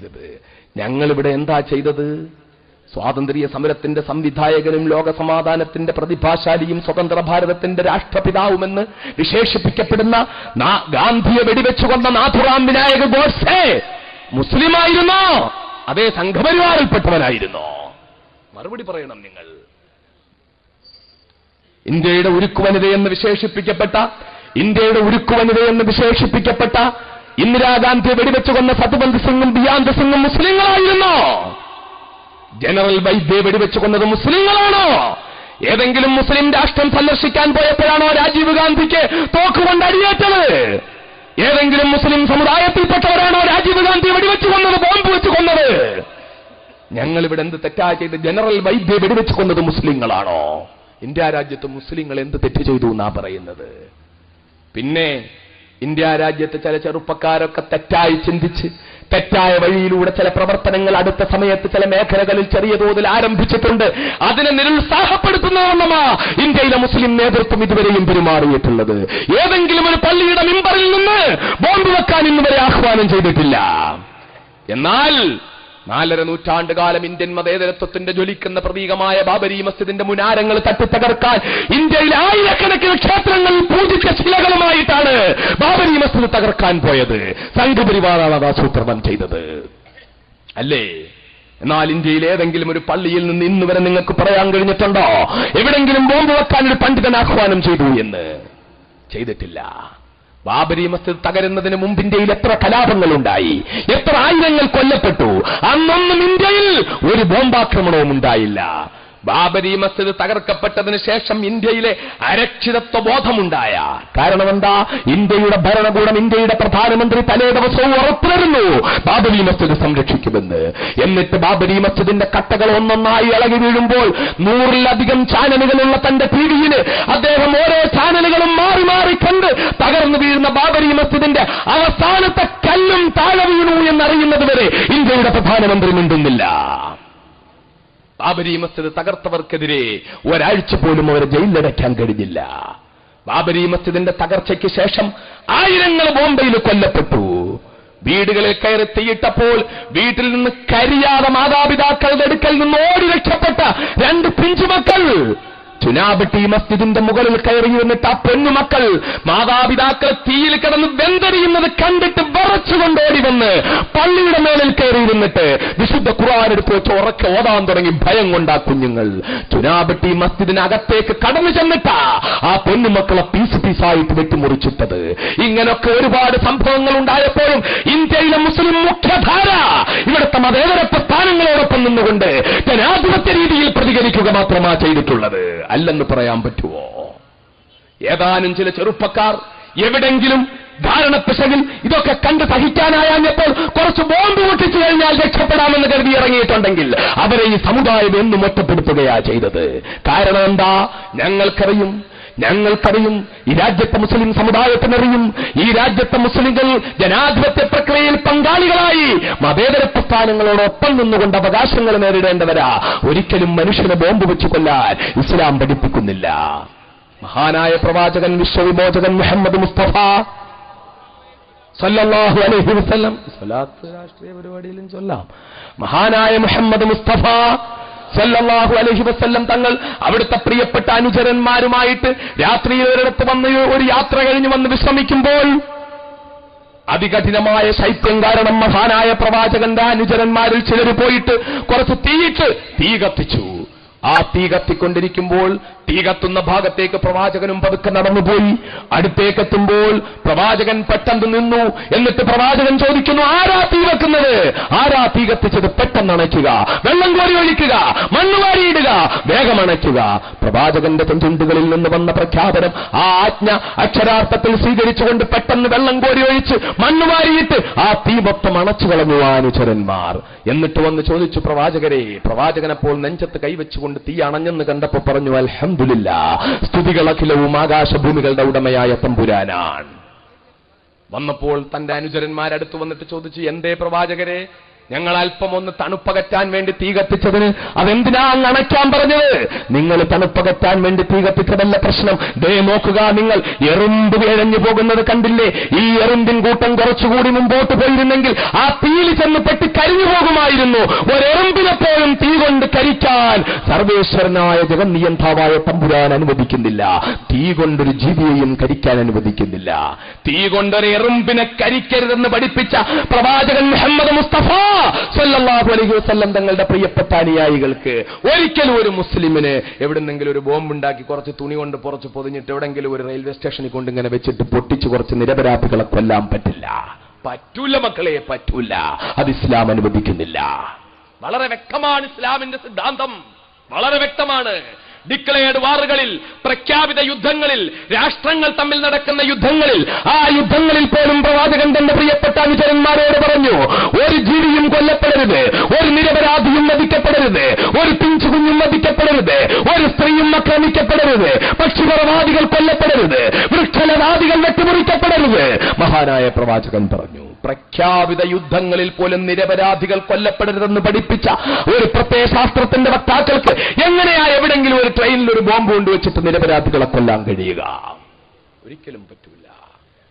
തെറ്റിദ്ധരിക്കരുത് ഞങ്ങളിവിടെ എന്താ ചെയ്തത്? സ്വാതന്ത്ര്യ സമരത്തിന്റെ സംവിധായകനും ലോകസമാധാനത്തിന്റെ പ്രതിഭാശാലിയും സ്വതന്ത്ര ഭാരതത്തിന്റെ രാഷ്ട്രപിതാവുമെന്ന് വിശേഷിപ്പിക്കപ്പെടുന്ന ഗാന്ധിയെ വെടിവെച്ചുകൊണ്ട നാഥുറാം വിനായക ഗോഡ്സെ മുസ്ലിമായിരുന്നോ? അതേ സംഘപരിവാറിൽപ്പെട്ടവനായിരുന്നോ? മറുപടി പറയണം നിങ്ങൾ. ഇന്ത്യയുടെ ഉരുക്കുവനിതയെന്ന് വിശേഷിപ്പിക്കപ്പെട്ട ഇന്ത്യയുടെ ഉരുക്കുവനിതയെന്ന് വിശേഷിപ്പിക്കപ്പെട്ട ഇന്ദിരാഗാന്ധിയെ വെടിവെച്ചു കൊന്ന സത്ബന്ത് സിംഗും ബിയാന്ത് സിംഗും മുസ്ലിങ്ങളായിരുന്നോ? ജനറൽ വൈദ്യെ വെടിവെച്ചു കൊന്നത് മുസ്ലിങ്ങളാണോ? ഏതെങ്കിലും മുസ്ലിം രാഷ്ട്രം സന്ദർശിക്കാൻ പോയപ്പോഴാണോ രാജീവ് ഗാന്ധിക്ക് തോക്കുകൊണ്ട് അടിയേറ്റത്? ഏതെങ്കിലും മുസ്ലിം സമുദായത്തിൽപ്പെട്ടവരാണോ രാജീവ് ഗാന്ധി വെടിവെച്ചു കൊന്നത് ബോംബ് വെച്ചു കൊന്നത് ഞങ്ങൾ ഇവിടെ എന്ത് തെറ്റാ ചെയ്ത് ജനറൽ വൈദ്യ വെടിവെച്ചു കൊന്നത് മുസ്ലിങ്ങളാണോ? ഇന്ത്യ രാജ്യത്ത് മുസ്ലിങ്ങൾ എന്ത് തെറ്റ് ചെയ്തു എന്നാ പറയുന്നത്? പിന്നെ ഇന്ത്യ രാജ്യത്തെ ചില ചെറുപ്പക്കാരൊക്കെ തെറ്റായി ചിന്തിച്ച് തെറ്റായ വഴിയിലൂടെ ചില പ്രവർത്തനങ്ങൾ അടുത്ത സമയത്ത് ചില മേഖലകളിൽ ചെറിയ തോതിൽ ആരംഭിച്ചിട്ടുണ്ട്. അതിനെ നിരുത്സാഹപ്പെടുത്തുന്ന ഒന്നമാ ഇന്ത്യയിലെ മുസ്ലിം നേതൃത്വം ഇതുവരെയും പെരുമാറിയിട്ടുള്ളത്. ഏതെങ്കിലും ഒരു പള്ളിയുടെ മിമ്പറിൽ നിന്ന് ബോംബ് വെക്കാൻ ഇന്നുവരെ ആഹ്വാനം ചെയ്തിട്ടില്ല. എന്നാൽ നാലര നൂറ്റാണ്ടുകാലം ഇന്ത്യൻ മതേതരത്വത്തിന്റെ ജ്വലിക്കുന്ന പ്രതീകമായ ബാബരി മസ്ജിദിന്റെ മുനാരങ്ങൾ തട്ടിത്തകർക്കാൻ ഇന്ത്യയിൽ ആയിരക്കണക്കിന് ക്ഷേത്രങ്ങളിൽ പൂജിച്ച ശിലകളുമായിട്ടാണ് ബാബരി മസ്ജിദ് തകർക്കാൻ പോയത്. സംഘപരിവാറാണ് അത് ആസൂത്രണം ചെയ്തത്. അല്ലേ? എന്നാൽ ഇന്ത്യയിൽ ഏതെങ്കിലും ഒരു പള്ളിയിൽ നിന്ന് ഇന്ന് വരെ നിങ്ങൾക്ക് പറയാൻ കഴിഞ്ഞിട്ടുണ്ടോ? എവിടെങ്കിലും ബോംബ് വെക്കാൻ ഒരു പണ്ഡിതൻ ആഹ്വാനം ചെയ്തു എന്ന്? ചെയ്തിട്ടില്ല. ബാബരി മസ്ജിദ് തകരുന്നതിന് മുമ്പ് ഇന്ത്യയിൽ എത്ര കലാപങ്ങൾ ഉണ്ടായി എത്ര ആയിരങ്ങൾ കൊല്ലപ്പെട്ടു? അന്നൊന്നും ഇന്ത്യയിൽ ഒരു ബോംബാക്രമണവും ഉണ്ടായില്ല. ബാബരി മസ്ജിദ് തകർക്കപ്പെട്ടതിന് ശേഷം ഇന്ത്യയിലെ അരക്ഷിതത്വ ബോധമുണ്ടായ. കാരണം എന്താ ഇന്ത്യയുടെ ഭരണകൂടം ഇന്ത്യയുടെ പ്രധാനമന്ത്രി തലേ ദിവസവും ഉറപ്പുവരുന്നു ബാബരി മസ്ജിദ് സംരക്ഷിക്കുമെന്ന്. എന്നിട്ട് ബാബരി മസ്ജിദിന്റെ കട്ടകൾ ഒന്നൊന്നായി ഇളകി വീഴുമ്പോൾ നൂറിലധികം ചാനലുകളുള്ള തന്റെ ടി വിയിൽ തകർന്നു വീഴുന്ന ബാബരി മസ്ജിദിന്റെ അവസാനത്തെ കല്ലും താഴെ വീണു എന്നറിയുന്നത് വരെ ഇന്ത്യയുടെ പ്രധാനമന്ത്രി മിണ്ടുന്നില്ല. ബാബരി മസ്ജിദ് തകർത്തവർക്കെതിരെ ഒരാഴ്ച പോലും അവരെ ജയിലിലടയ്ക്കാൻ കഴിഞ്ഞില്ല. ബാബരി മസ്ജിദിന്റെ തകർച്ചയ്ക്ക് ശേഷം ആയിരങ്ങൾ ബോംബെയിൽ കൊല്ലപ്പെട്ടു. വീടുകളിൽ കയറി തീയിട്ടപ്പോൾ വീട്ടിൽ നിന്ന് കരിയാതെ മാതാപിതാക്കളുടെ അടുക്കൽ നിന്ന് ഓടി രക്ഷപ്പെട്ട രണ്ട് പിഞ്ചുമക്കൾ ചുനാബട്ടി മസ്ജിദിന്റെ മുകളിൽ കയറി വന്നിട്ട് ആ പെണ്ണുമക്കൾ മാതാപിതാക്കൾ തീയിൽ കിടന്ന് വെന്തരിയുന്നത് കണ്ടിട്ട് വിറച്ചുകൊണ്ട് ഓടി വന്ന് പള്ളിയുടെ മേലിൽ കയറി ഇരുന്നിട്ട് വിശുദ്ധ ഖുർആൻ എടുത്ത് വെച്ച് ഉറക്കെ ഓടാൻ തുടങ്ങി ഭയം കൊണ്ടാ കുഞ്ഞുങ്ങൾ. ചുനാബട്ടി മസ്ജിദിനകത്തേക്ക് കടന്നു ചെന്നിട്ടാ ആ പെണ്ണുമക്കളെ പീസ് പീസായിട്ട് വെട്ടിമുറിച്ചിട്ടത്. ഇങ്ങനൊക്കെ ഒരുപാട് സംഭവങ്ങൾ ഉണ്ടായപ്പോഴും ഇന്ത്യയിലെ മുസ്ലിം മുഖ്യധാര ഇവിടുത്തെ മതേതര പ്രസ്ഥാനങ്ങളോടൊപ്പം നിന്നുകൊണ്ട് ജനാധിപത്യ രീതിയിൽ പ്രതികരിക്കുക മാത്രമാ ചെയ്തിട്ടുള്ളത്. അല്ലെന്ന് പറയാൻ പറ്റുമോ ഏതാനും ചില ചെറുപ്പക്കാർ എവിടെങ്കിലും ധാരണ പിശകിൽ ഇതൊക്കെ കണ്ട് സഹിക്കാനായപ്പോൾ കുറച്ച് ബോംബ് പൊട്ടിച്ചു കഴിഞ്ഞാൽ രക്ഷപ്പെടാമെന്ന് കരുതി ഇറങ്ങിയിട്ടുണ്ടെങ്കിൽ അവരെ ഈ സമുദായം എന്നും ഒറ്റപ്പെടുത്തുകയാ ചെയ്തത്. കാരണം എന്താ? ഞങ്ങൾക്കറിയും ഞങ്ങൾക്കറിയും ഈ രാജ്യത്തെ മുസ്ലിം സമുദായത്തിനറിയും ഈ രാജ്യത്തെ മുസ്ലിങ്ങൾ ജനാധിപത്യ പ്രക്രിയയിൽ പങ്കാളികളായി മതേതര പ്രസ്ഥാനങ്ങളോടൊപ്പം നിന്നുകൊണ്ട് അവകാശങ്ങൾ നേരിടേണ്ടവരാ. ഒരിക്കലും മനുഷ്യനെ ബോംബ് വെച്ച് കൊല്ലാൻ ഇസ്ലാം പഠിപ്പിക്കുന്നില്ല. മഹാനായ പ്രവാചകൻ വിശ്വവിമോചകൻ മുഹമ്മദ് മുസ്തഫ സല്ലല്ലാഹു അലൈഹി വസല്ലം. സ്വലാത്ത് രാഷ്ട്രീയ പരിപാടിയിലും ചൊല്ലാം. മഹാനായ മുഹമ്മദ് മുസ്തഫ സല്ലല്ലാഹു അലഹി വസ്ല്ലം തങ്ങൾ അവിടുത്തെ പ്രിയപ്പെട്ട അനുചരന്മാരുമായിട്ട് രാത്രിയിൽ ഒരിടത്ത് വന്ന് ഒരു യാത്ര കഴിഞ്ഞ് വന്ന് വിശ്രമിക്കുമ്പോൾ അതികഠിനമായ ശൈത്യം കാരണം മഹാനായ പ്രവാചകന്റെ അനുചരന്മാരിൽ ചിലർ പോയിട്ട് കുറച്ച് തീയിട്ട് തീ കത്തിച്ചു. ആ തീ കത്തിക്കൊണ്ടിരിക്കുമ്പോൾ തീ കത്തുന്ന ഭാഗത്തേക്ക് പ്രവാചകനും പതുക്കെ നടന്നുപോയി. അടുത്തേക്കെത്തുമ്പോൾ പ്രവാചകൻ പെട്ടെന്ന് നിന്നു. എന്നിട്ട് പ്രവാചകൻ ചോദിക്കുന്നു ആരാ തീ വെക്കുന്നത് ആരാ തീ കത്തിച്ചത്? പെട്ടെന്ന് അണയ്ക്കുക. വെള്ളം കോരി ഒഴിക്കുക. മണ്ണ് വാരിയിടുക വേഗം അണയ്ക്കുക പ്രവാചകന്റെ ചുണ്ടുകളിൽ നിന്ന് വന്ന പ്രഖ്യാപനം ആ ആജ്ഞ അക്ഷരാർത്ഥത്തിൽ സ്വീകരിച്ചുകൊണ്ട് പെട്ടെന്ന് വെള്ളം കോരി ഒഴിച്ച് മണ്ണ് വാരിയിട്ട് ആ തീ മൊത്തം അണച്ചു കളഞ്ഞു ആ എന്നിട്ട് വന്ന് ചോദിച്ചു പ്രവാചകരെ പ്രവാചകനെപ്പോൾ നെഞ്ചത്ത് കൈവച്ചുകൊണ്ട് തീ അണഞ്ഞെന്ന് കണ്ടപ്പോ പറഞ്ഞു അൽഹന്തുലില്ല സ്തുതികൾ അഖിലവും ആകാശഭൂമികളുടെ ഉടമയായ തമ്പുരാനാണ്. വന്നപ്പോൾ തന്റെ അനുചരന്മാരടുത്ത് വന്നിട്ട് ചോദിച്ചു എന്തേ പ്രവാചകരെ ഞങ്ങൾ അല്പം ഒന്ന് തണുപ്പകറ്റാൻ വേണ്ടി തീ കത്തിച്ചതിന് അതെന്തിനാ അണയ്ക്കാൻ പറഞ്ഞത്? നിങ്ങൾ തണുപ്പകറ്റാൻ വേണ്ടി തീ കത്തിച്ചതല്ല പ്രശ്നം. ദേ നോക്കുക നിങ്ങൾ എറുമ്പ് വേഴഞ്ഞു പോകുന്നത് കണ്ടില്ലേ? ഈ എറുമ്പിൻ കൂട്ടം കുറച്ചുകൂടി മുമ്പോട്ട് പോയിരുന്നെങ്കിൽ ആ തീയിൽ ചെന്ന് പെട്ടി കരിഞ്ഞു പോകുമായിരുന്നു. ഒരെറുമ്പിനെ പോലും തീ കൊണ്ട് കരിക്കാൻ സർവേശ്വരനായ ജഗന്നിയന്താവായ തമ്പുരാൻ അനുവദിക്കുന്നില്ല. തീ കൊണ്ടൊരു ജീവിയെയും കരിക്കാൻ അനുവദിക്കുന്നില്ല. തീ കൊണ്ടൊരു എറുമ്പിനെ കരിക്കരുതെന്ന് പഠിപ്പിച്ച പ്രവാചകൻ മുഹമ്മദ് മുസ്തഫ സല്ലല്ലാഹു അലൈഹി വസല്ലം തങ്ങളുടെ പ്രിയപ്പെട്ട അനുയായികൾക്ക് ഒരിക്കലും ഒരു മുസ്ലിമിന് എവിടെന്നെങ്കിലും ഒരു ബോംബ് ഉണ്ടാക്കി കുറച്ച് തുണി കൊണ്ട് പുറച്ച് പൊതിഞ്ഞിട്ട് എവിടെങ്കിലും ഒരു റെയിൽവേ സ്റ്റേഷനിൽ കൊണ്ട് ഇങ്ങനെ വെച്ചിട്ട് പൊട്ടിച്ച് കുറച്ച് നിരപരാധികളെ കൊല്ലാൻ പറ്റില്ല. പറ്റൂല മക്കളെ പറ്റൂല. അത് ഇസ്ലാം അനുവദിക്കുന്നില്ല. വളരെ വ്യക്തമാണ് ഇസ്ലാമിന്റെ സിദ്ധാന്തം. വളരെ വ്യക്തമാണ്. ഡിക്ലെയർഡ് വാറുകളിൽ പ്രഖ്യാപിത യുദ്ധങ്ങളിൽ രാഷ്ട്രങ്ങൾ തമ്മിൽ നടക്കുന്ന യുദ്ധങ്ങളിൽ ആ യുദ്ധങ്ങളിൽ പോലും പ്രവാചകൻ തന്റെ പ്രിയപ്പെട്ട അനുചരന്മാരോട് പറഞ്ഞു ഒരു ജീവിയും കൊല്ലപ്പെടരുത് ഒരു നിരപരാധിയും വധിക്കപ്പെടരുത് ഒരു പിഞ്ചു കുഞ്ഞും വധിക്കപ്പെടരുത് ഒരു സ്ത്രീയും ആക്രമിക്കപ്പെടരുത് പക്ഷിപരവാദികൾ കൊല്ലപ്പെടരുത് വൃക്ഷലവാദികൾ വെട്ടിമുറിക്കപ്പെടരുത് മഹാനായ പ്രവാചകൻ പറഞ്ഞു. പ്രഖ്യാപിത യുദ്ധങ്ങളിൽ പോലും നിരപരാധികൾ കൊല്ലപ്പെടരുതെന്ന് പഠിപ്പിച്ച ഒരു പ്രത്യയശാസ്ത്രത്തിന്റെ വക്താക്കൾക്ക് എങ്ങനെയാ എവിടെങ്കിലും ഒരു ട്രെയിനിൽ ഒരു ബോംബ് കൊണ്ടുവച്ചിട്ട് നിരപരാധികളെ കൊല്ലാൻ കഴിയുക? ഒരിക്കലും പറ്റൂല.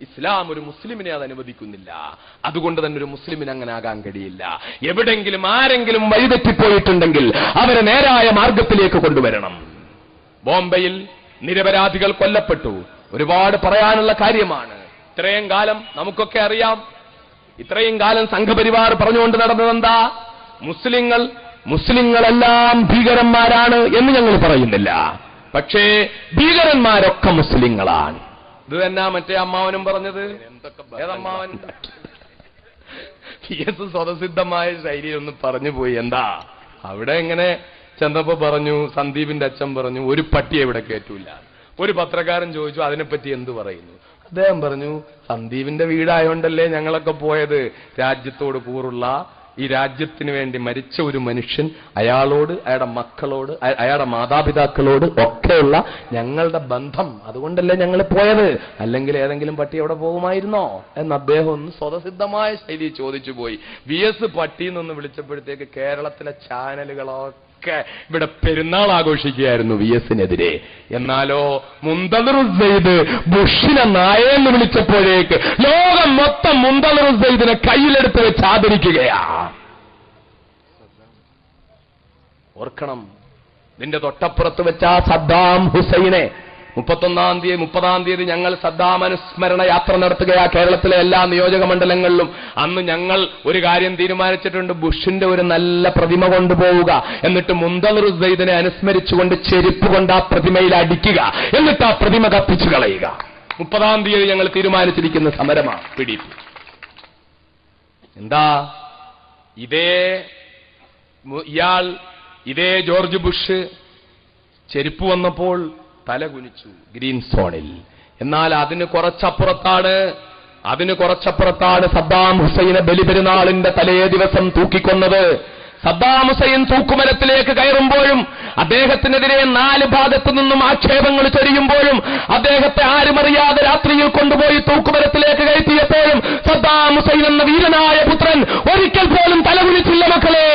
ഇസ്ലാം ഒരു മുസ്ലിമിനെ അത് അനുവദിക്കുന്നില്ല. അതുകൊണ്ട് തന്നെ ഒരു മുസ്ലിമിന് അങ്ങനെ ആകാൻ കഴിയില്ല. എവിടെങ്കിലും ആരെങ്കിലും വഴിതെറ്റിപ്പോയിട്ടുണ്ടെങ്കിൽ അവരെ നേരായ മാർഗത്തിലേക്ക് കൊണ്ടുവരണം. ബോംബെയിൽ നിരപരാധികൾ കൊല്ലപ്പെട്ടു. ഒരുപാട് പറയാനുള്ള കാര്യമാണ്. ഇത്രയും കാലം നമുക്കൊക്കെ അറിയാം ഇത്രയും കാലം സംഘപരിവാർ പറഞ്ഞുകൊണ്ട് നടന്നതെന്താ? മുസ്ലിങ്ങൾ മുസ്ലിങ്ങളെല്ലാം ഭീകരന്മാരാണ് എന്ന് ഞങ്ങൾ പറയുന്നില്ല. പക്ഷേ ഭീകരന്മാരൊക്കെ മുസ്ലിങ്ങളാണ്. ഇത് തന്നെ മറ്റേ അമ്മാവനും പറഞ്ഞത്? സ്വതസിദ്ധമായ ശൈലിയിൽ ഒന്ന് പറഞ്ഞു പോയി എന്താ? അവിടെ എങ്ങനെ ചെന്നപ്പോ പറഞ്ഞു സന്ദീപിന്റെ അച്ഛൻ പറഞ്ഞു ഒരു പട്ടി ഇവിടെ കയറ്റൂല ഒരു പത്രക്കാരൻ ചോദിച്ചു അതിനെപ്പറ്റി എന്ത് പറയുന്നു? അദ്ദേഹം പറഞ്ഞു സന്ദീപിന്റെ വീടായോണ്ടല്ലേ ഞങ്ങളൊക്കെ പോയത്? രാജ്യത്തോട് കൂറുള്ള ഈ രാജ്യത്തിന് വേണ്ടി മരിച്ച ഒരു മനുഷ്യൻ അയാളോട് അയാളുടെ മക്കളോട് അയ- അയാളുടെ മാതാപിതാക്കളോട് ഒക്കെയുള്ള ഞങ്ങളുടെ ബന്ധം. അതുകൊണ്ടല്ലേ ഞങ്ങൾ പോയത്? അല്ലെങ്കിൽ ഏതെങ്കിലും പട്ടി അവിടെ പോകുമായിരുന്നോ? എന്ന് അദ്ദേഹം ഒന്ന് സ്വതസിദ്ധമായ ശൈലി ചോദിച്ചു പോയി വി എസ് പട്ടി എന്നൊന്ന് വിളിച്ചപ്പോഴത്തേക്ക് കേരളത്തിലെ ചാനലുകളൊക്കെ ഇവിടെ പെരുന്നാൾ ആഘോഷിക്കുകയായിരുന്നു വി എസിനെതിരെ. എന്നാലോ മുന്തലർ സെയ്ദ് ബുഷിനെ നായെന്ന് വിളിച്ചപ്പോഴേക്ക് ലോകം മൊത്തം മുന്തലർ സെയ്ദിനെ കയ്യിലെടുത്ത് വെച്ച് ആദരിക്കുകയാ. ഓർക്കണം നിന്റെ തൊട്ടപ്പുറത്ത് വെച്ച സദ്ദാം ഹുസൈനെ മുപ്പത്തൊന്നാം തീയതി മുപ്പതാം തീയതി ഞങ്ങൾ സദ്ദാമനുസ്മരണ യാത്ര നടത്തുകയാ കേരളത്തിലെ എല്ലാ നിയോജക മണ്ഡലങ്ങളിലും. അന്ന് ഞങ്ങൾ ഒരു കാര്യം തീരുമാനിച്ചിട്ടുണ്ട് ബുഷിന്റെ ഒരു നല്ല പ്രതിമ കൊണ്ടുപോവുക. എന്നിട്ട് സെയ്ദിനെ അനുസ്മരിച്ചുകൊണ്ട് ചെരുപ്പ് കൊണ്ട് ആ പ്രതിമയിൽ അടിക്കുക. എന്നിട്ട് ആ പ്രതിമ കത്തിച്ചു കളയുക. മുപ്പതാം തീയതി ഞങ്ങൾ തീരുമാനിച്ചിരിക്കുന്ന സമരമാ പിടി എന്താ? ഇതേ ഇയാൾ ഇതേ ജോർജ് ബുഷ് ചെരുപ്പ് വന്നപ്പോൾ തല കുനിച്ചു ഗ്രീൻ സോണിൽ. എന്നാൽ അതിന് കുറച്ചപ്പുറത്താണ് അതിന് കുറച്ചപ്പുറത്താണ് സദ്ദാം ഹുസൈനെ ബലിപെരുന്നാളിന്റെ തലേ ദിവസം തൂക്കിക്കൊന്നത്. സദ്ദാം ഹുസൈൻ തൂക്കുമരത്തിലേക്ക് കയറുമ്പോഴും അദ്ദേഹത്തിനെതിരെ നാല് ഭാഗത്തു നിന്നും ആക്ഷേപങ്ങൾ ചൊരിയുമ്പോഴും അദ്ദേഹത്തെ ആരുമറിയാതെ രാത്രിയിൽ കൊണ്ടുപോയി തൂക്കുമരത്തിലേക്ക് കയറ്റിയപ്പോഴും സദ്ദാം ഹുസൈൻ എന്ന വീരനായ പുത്രൻ ഒരിക്കൽ പോലും തലകുലിച്ചില്ല മക്കളെ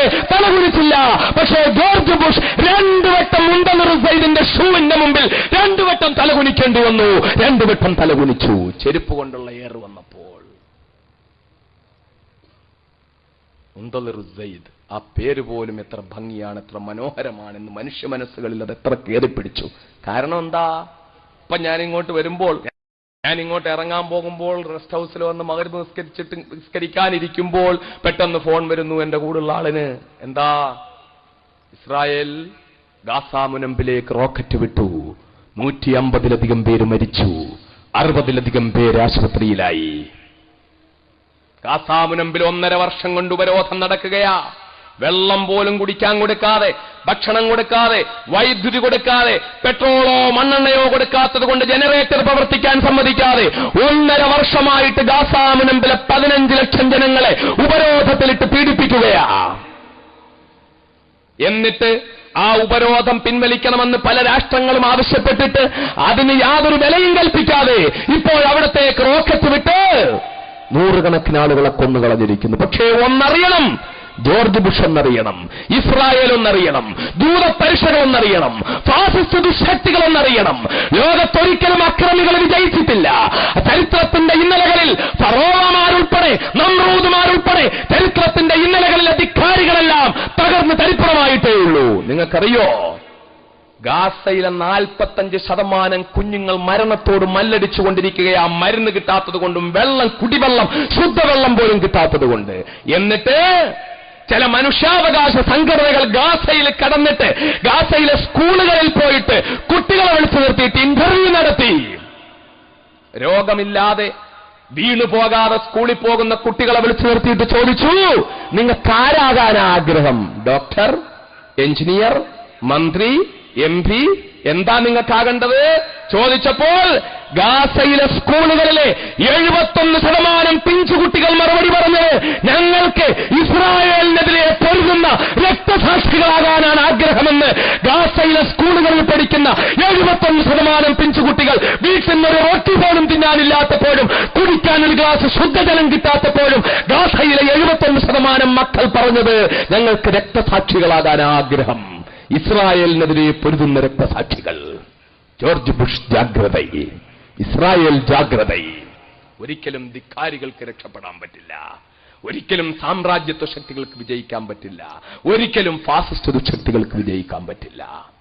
തലകുനിച്ചില്ല പക്ഷേ ജോർജ് ബുഷ് രണ്ടു വട്ടം മുന്തലർ സൈദിന്റെ ഷൂവിന്റെ മുമ്പിൽ രണ്ടു വട്ടം തലകുനിക്കേണ്ടി വന്നു. രണ്ടു വട്ടം തലകുനിച്ചു ചെരുപ്പ് കൊണ്ടുള്ള ഏറ് വന്നപ്പോൾ. ആ പേര് പോലും എത്ര ഭംഗിയാണ് എത്ര മനോഹരമാണെന്ന് മനുഷ്യ മനസ്സുകളിൽ അത് എത്ര കയറിപ്പിടിച്ചു കാരണം എന്താ? ഇപ്പൊ ഞാൻ ഇങ്ങോട്ട് വരുമ്പോൾ ഞാൻ ഇങ്ങോട്ട് ഇറങ്ങാൻ പോകുമ്പോൾ റെസ്റ്റ് ഹൗസിൽ വന്ന് മകരുത് നിസ്കരിച്ചിട്ട് നിസ്കരിക്കാനിരിക്കുമ്പോൾ പെട്ടെന്ന് ഫോൺ വരുന്നു എന്റെ കൂടുള്ള ആളിന്. എന്താ? ഇസ്രായേൽ ഗാസാമുനമ്പിലേക്ക് റോക്കറ്റ് വിട്ടു. നൂറ്റി അമ്പതിലധികം പേര് മരിച്ചു. അറുപതിലധികം പേര് ആശുപത്രിയിലായി. ഗാസാ മുനമ്പിൽ ഒന്നര വർഷം കൊണ്ട് ഉപരോധം നടക്കുകയാ. വെള്ളം പോലും കുടിക്കാൻ കൊടുക്കാതെ ഭക്ഷണം കൊടുക്കാതെ വൈദ്യുതി കൊടുക്കാതെ പെട്രോളോ മണ്ണെണ്ണയോ കൊടുക്കാത്തത് കൊണ്ട് ജനറേറ്റർ പ്രവർത്തിക്കാൻ സമ്മതിക്കാതെ ഒന്നര വർഷമായിട്ട് ഗാസാമുനമ്പിലെ പതിനഞ്ച് ലക്ഷം ജനങ്ങളെ ഉപരോധത്തിലിട്ട് പീഡിപ്പിക്കുകയാ. എന്നിട്ട് ആ ഉപരോധം പിൻവലിക്കണമെന്ന് പല രാഷ്ട്രങ്ങളും ആവശ്യപ്പെട്ടിട്ട് അതിന് യാതൊരു വിലയും കൽപ്പിക്കാതെ ഇപ്പോൾ അവിടത്തേക്ക് റോക്കറ്റ് വിട്ട് നൂറുകണക്കിന് ആളുകളെ കൊന്നു കളഞ്ഞിരിക്കുന്നു പക്ഷേ ഒന്നറിയണം ജോർജ് ബുഷ് എന്നറിയണം ഇസ്രായേൽ ഒന്നറിയണം ദൂതപരിഷകൾ എന്നറിയണം ഫാസിസ്റ്റ് ദുശക്തികൾ എന്നറിയണം ലോകത്തൊരിക്കലും അക്രമികൾ വിജയിച്ചിട്ടില്ല. ചരിത്രത്തിന്റെ ഇന്നലകളിൽ ഫറോവമാരുൾപ്പെടെ നിങ്ങൾക്കറിയോ? ഗാസയിലെ നാൽപ്പത്തഞ്ച് ശതമാനം കുഞ്ഞുങ്ങൾ മരണത്തോട് മല്ലടിച്ചു കൊണ്ടിരിക്കുകയാണ് മരുന്ന് കിട്ടാത്തത് കൊണ്ടും വെള്ളം കുടിവെള്ളം ശുദ്ധവെള്ളം പോലും കിട്ടാത്തത് കൊണ്ട്. എന്നിട്ട് ചില മനുഷ്യാവകാശ സംഘടനകൾ ഗാസയിൽ കടന്നിട്ട് ഗാസയിലെ സ്കൂളുകളിൽ പോയിട്ട് കുട്ടികളെ വിളിച്ചു നിർത്തിയിട്ട് ഇന്റർവ്യൂ നടത്തി. രോഗമില്ലാതെ വീണു പോകാതെ സ്കൂളിൽ പോകുന്ന കുട്ടികളെ വിളിച്ചു നിർത്തിയിട്ട് ചോദിച്ചു നിങ്ങൾക്ക് ആരാകാൻ ആഗ്രഹം ഡോക്ടർ? എഞ്ചിനീയർ മന്ത്രി എം പി എന്താ നിങ്ങൾക്കാകേണ്ടത്? ചോദിച്ചപ്പോൾ ഗാസയിലെ സ്കൂളുകളിലെ എഴുപത്തൊന്ന് ശതമാനം പിഞ്ചുകുട്ടികൾ മറുപടി പറഞ്ഞത് ഞങ്ങൾക്ക് ഇസ്രായേലിനെതിരെ പൊരുതുന്ന രക്തസാക്ഷികളാകാനാണ് ആഗ്രഹമെന്ന് ഗാസയിലെ സ്കൂളുകളിൽ പഠിക്കുന്ന എഴുപത്തൊന്ന് ശതമാനം പിഞ്ചുകുട്ടികൾ വീട്ടിൽ ഒരു റൊട്ടി പോലും തിന്നാനില്ലാത്തപ്പോഴും കുടിക്കാൻ ഒരു ഗ്ലാസ് ശുദ്ധജലം കിട്ടാത്തപ്പോഴും ഗാസയിലെ എഴുപത്തൊന്ന് ശതമാനം മക്കൾ പറഞ്ഞത് ഞങ്ങൾക്ക് രക്തസാക്ഷികളാകാൻ ആഗ്രഹം. ഇസ്രായേലിനെതിരെ പൊരുതുന്ന രക്തസാക്ഷികൾ. ജോർജ് ബുഷ് ജാഗ്രത ഇസ്രായേൽ ജാഗ്രത ഒരിക്കലും ധിക്കാരികൾക്ക് രക്ഷപ്പെടാൻ പറ്റില്ല. ഒരിക്കലും സാമ്രാജ്യത്വ ശക്തികൾക്ക് വിജയിക്കാൻ പറ്റില്ല. ഒരിക്കലും ഫാസിസ്റ്റ് ശക്തികൾക്ക് വിജയിക്കാൻ പറ്റില്ല.